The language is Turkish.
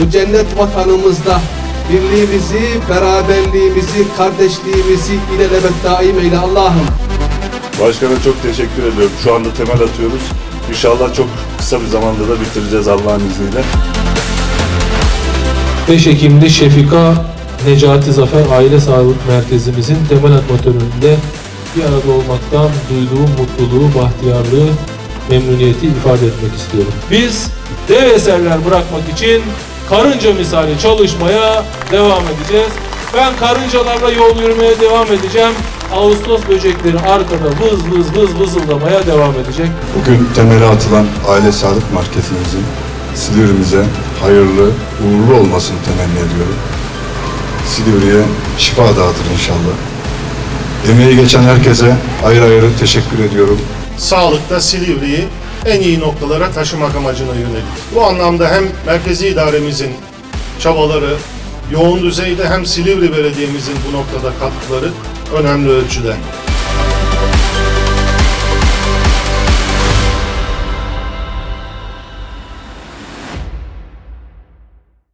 bu cennet vatanımızda birliğimizi, beraberliğimizi, kardeşliğimizi ilelebet daim eyle Allah'ım. Başkana çok teşekkür ediyorum. Şu anda temel atıyoruz. İnşallah çok kısa bir zamanda da bitireceğiz Allah'ın izniyle. 5 Ekim'de Şefika Necati Zafer Aile Sağlık Merkezimizin temel atma töreninde bir arada olmaktan duyduğum mutluluğu, bahtiyarlığı, memnuniyeti ifade etmek istiyorum. Biz dev eserler bırakmak için karınca misali çalışmaya devam edeceğiz. Ben karıncalarla yol yürümeye devam edeceğim. Ağustos böcekleri arkada vız vız vız vızıldamaya devam edecek. Bugün temeli atılan aile sağlık merkezimizin Silivri'mize hayırlı, uğurlu olmasını temenni ediyorum. Silivri'ye şifa dağıtır inşallah. Emeği geçen herkese ayrı ayrı teşekkür ediyorum. sağlıkta Silivri'yi en iyi noktalara taşımak amacına yönelik. Bu anlamda hem merkezi idaremizin çabaları, yoğun düzeyde hem Silivri Belediye'mizin bu noktada katkıları önemli ölçüde.